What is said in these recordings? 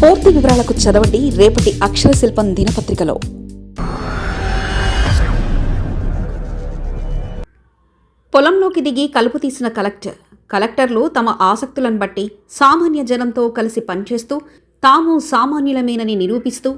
పూర్తి వివరాలకు చదవండి రేపటి అక్షర శిల్పం దినపత్రికలో. పొలంలోకి దిగి కలుపు తీసిన కలెక్టర్ కలెక్టర్లు తమ ఆసక్తులను బట్టి సామాన్య జనంతో కలిసి పనిచేస్తూ తాము సామాన్యులమేనని నిరూపిస్తూ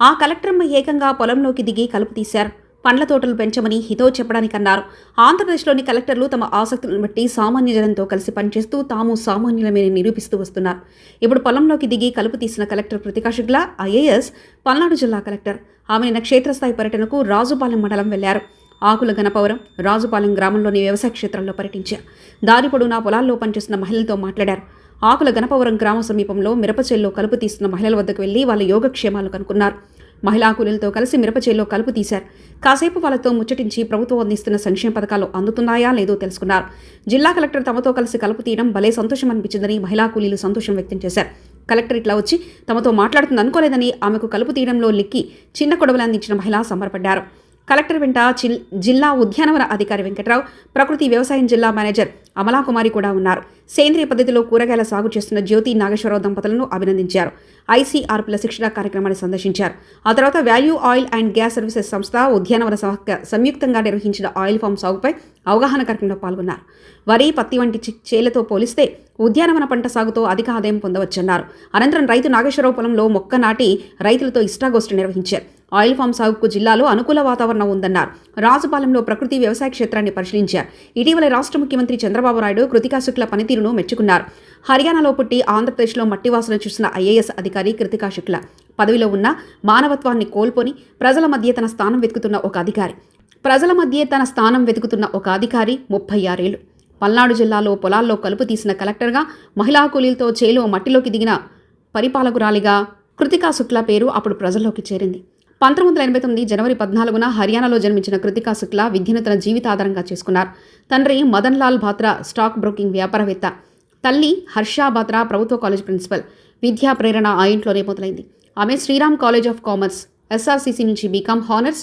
ఆ కలెక్టర్మ ఏకంగా పొలంలోకి దిగి కలుపు తీశారు. పండ్ల తోటలు పెంచమని హితో చెప్పడానికన్నారు. ఆంధ్రప్రదేశ్లోని కలెక్టర్లు తమ ఆసక్తులను బట్టి సామాన్య జనంతో కలిసి పనిచేస్తూ తాము సామాన్యులమేని నిరూపిస్తూ వస్తున్నారు. ఇప్పుడు పొలంలోకి దిగి కలుపు తీసిన కలెక్టర్ ప్రతికా శుక్లా ఐఏఎస్ పల్నాడు జిల్లా కలెక్టర్. ఆమె నిన్న క్షేత్రస్థాయి పర్యటనకు రాజుపాలెం మండలం వెళ్ళారు. ఆకుల గణపవరం రాజుపాలెం గ్రామంలోని వ్యవసాయ క్షేత్రంలో పర్యటించారు. దారి పొడవునా పొలాల్లో పనిచేస్తున్న మహిళలతో మాట్లాడారు. ఆకుల గణపవరం గ్రామ సమీపంలో మిరపచేల్లో కలుపు తీస్తున్న మహిళల వద్దకు వెళ్ళి వాళ్ళ యోగక్షేమాలు కనుక్కున్నారు. మహిళా కూలీలతో కలిసి మిరపచేల్లో కలుపు తీశారు. కాసేపు వాళ్ళతో ముచ్చటించి ప్రభుత్వం అందిస్తున్న సంక్షేమ పథకాలు అందుతున్నాయా లేదో తెలుసుకున్నారు. జిల్లా కలెక్టర్ తమతో కలిసి కలుపు తీయడం భలే సంతోషం అనిపించిందని మహిళా కూలీలు సంతోషం వ్యక్తం చేశారు. కలెక్టర్ ఇట్లా వచ్చి తమతో మాట్లాడుతుంది అనుకోలేదని ఆమెకు కలుపు తీయడంలో లిక్కి చిన్న కొడవలు అందించిన మహిళ సమరపడ్డారు కలెక్టర్ వెంట చిల్- జిల్లా ఉద్యానవన అధికారి వెంకట్రావు ప్రకృతి వ్యవసాయం జిల్లా మేనేజర్ అమలాకుమారి కూడా ఉన్నారు. సేంద్రియ పద్ధతిలో కూరగాయల సాగు చేస్తున్న జ్యోతి నాగేశ్వరరావు దంపతులను అభినందించారు. ఐసీఆర్పుల శిక్షణ కార్యక్రమాన్ని సందర్శించారు. ఆ తర్వాత value oil and gas services సంస్థ ఉద్యానవన సంస్థ సంయుక్తంగా నిర్వహించిన ఆయిల్ ఫామ్ సాగుపై అవగాహన కార్యక్రమంలో పాల్గొన్నారు. వరి పత్తి వంటి చేలతో పోలిస్తే ఉద్యానవన పంట సాగుతో అధిక ఆదాయం పొందవచ్చన్నారు. అనంతరం రైతు నాగేశ్వరరావు పొలంలో మొక్క నాటి రైతులతో ఇష్టాగోష్ఠి నిర్వహించారు. ఆయిల్ ఫామ్ సాగుకు జిల్లాలో అనుకూల వాతావరణం ఉందన్నారు. రాజుపాలెంలో ప్రకృతి వ్యవసాయ క్షేత్రాన్ని పరిశీలించారు. ఇటీవల రాష్ట్ర ముఖ్యమంత్రి చంద్రబాబు నాయుడు కృతికా శుక్ల పనితీరును మెచ్చుకున్నారు. హర్యానాలో పుట్టి ఆంధ్రప్రదేశ్లో మట్టివాసన చూసిన ఐఏఎస్ అధికారి కృతికా శుక్ల పదవిలో ఉన్న మానవత్వాన్ని కోల్పోని ప్రజల మధ్య తన స్థానం వెతుకుతున్న ఒక అధికారి. ప్రజల మధ్య తన స్థానం వెతుకుతున్న ఒక అధికారి ముప్పై ఆరేళ్ళు పల్నాడు జిల్లాలో పొలాల్లో కలుపు తీసిన కలెక్టర్గా మహిళా కూలీలతో చేలో మట్టిలోకి దిగిన పరిపాలకురాలిగా కృతికా శుక్లా పేరు అప్పుడు ప్రజల్లోకి చేరింది. పంతొమ్మిది వందల ఎనభై తొమ్మిది జనవరి పద్నాలుగున హర్యానాలో జన్మించిన కృతికా శుక్లా విద్యను తన జీవితాధారంగా చేసుకున్నారు. తండ్రి మదన్ లాల్ బాత్రా స్టాక్ బ్రోకింగ్ వ్యాపారవేత్త. తల్లి హర్షా బాత్రా ప్రభుత్వ కాలేజ్ ప్రిన్సిపల్. విద్యా ప్రేరణ ఆ ఇంట్లోనే మొదలైంది. ఆమె Shriram college of commerce SRCC నుంచి బీకామ్ హానర్స్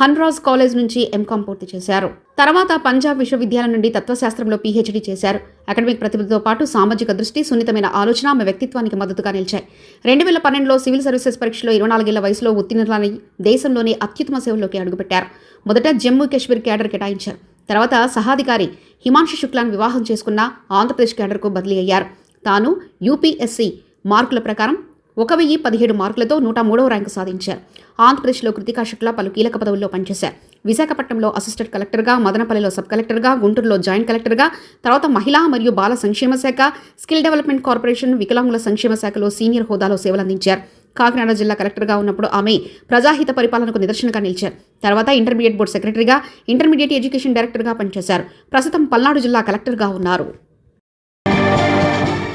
హన్రాజ్ కాలేజ్ నుంచి ఎంకామ్ పూర్తి చేశారు. తర్వాత పంజాబ్ విశ్వవిద్యాలయం నుండి తత్వశాస్త్రంలో పీహెచ్డీ చేశారు. అకాడమిక్ ప్రతిభతో పాటు సామాజిక దృష్టి సున్నితమైన ఆలోచన ఆమె వ్యక్తిత్వానికి మద్దతుగా నిలిచాయి. రెండు వేల పన్నెండులో సివిల్ సర్వీసెస్ పరీక్షలో ఇరవై నాలుగేళ్ళ వయసులో ఉత్తీర్ణులని దేశంలోనే అత్యుత్తమ సేవల్లోకి అడుగుపెట్టారు. మొదట జమ్మూ కాశ్మీర్ క్యాడర్ కేటాయించారు. తర్వాత సహాధికారి హిమాంశు శుక్లాన్ని వివాహం చేసుకున్న ఆంధ్రప్రదేశ్ క్యాడర్కు బదిలీ అయ్యారు. తాను యూపీఎస్సీ మార్కుల ప్రకారం ఒక వెయ్యి పదిహేడు మార్కులతో నూట మూడవ ర్యాంకు సాధించారు. ఆంధ్రప్రదేశ్లో కృతికా శుక్లా పలు కీలక పదవుల్లో పనిచేశారు. విశాఖపట్నంలో అసిస్టెంట్ కలెక్టర్గా మదనపల్లిలో సబ్ కలెక్టర్గా గుంటూరులో జాయింట్ కలెక్టర్గా తర్వాత మహిళా మరియు బాల సంక్షేమ శాఖ స్కిల్ డెవలప్మెంట్ కార్పొరేషన్ వికలాంగుల సంక్షేమ శాఖలో సీనియర్ హోదాలో సేవలందించారు. కాకినాడ జిల్లా కలెక్టర్గా ఉన్నప్పుడు ఆమె ప్రజాహిత పరిపాలనకు నిదర్శనంగా నిలిచారు. తర్వాత ఇంటర్మీడియట్ బోర్డు సెక్రటరీగా ఇంటర్మీడియట్ ఎడ్యుకేషన్ డైరెక్టర్గా పనిచేశారు. ప్రస్తుతం పల్నాడు జిల్లా కలెక్టర్గా ఉన్నారు.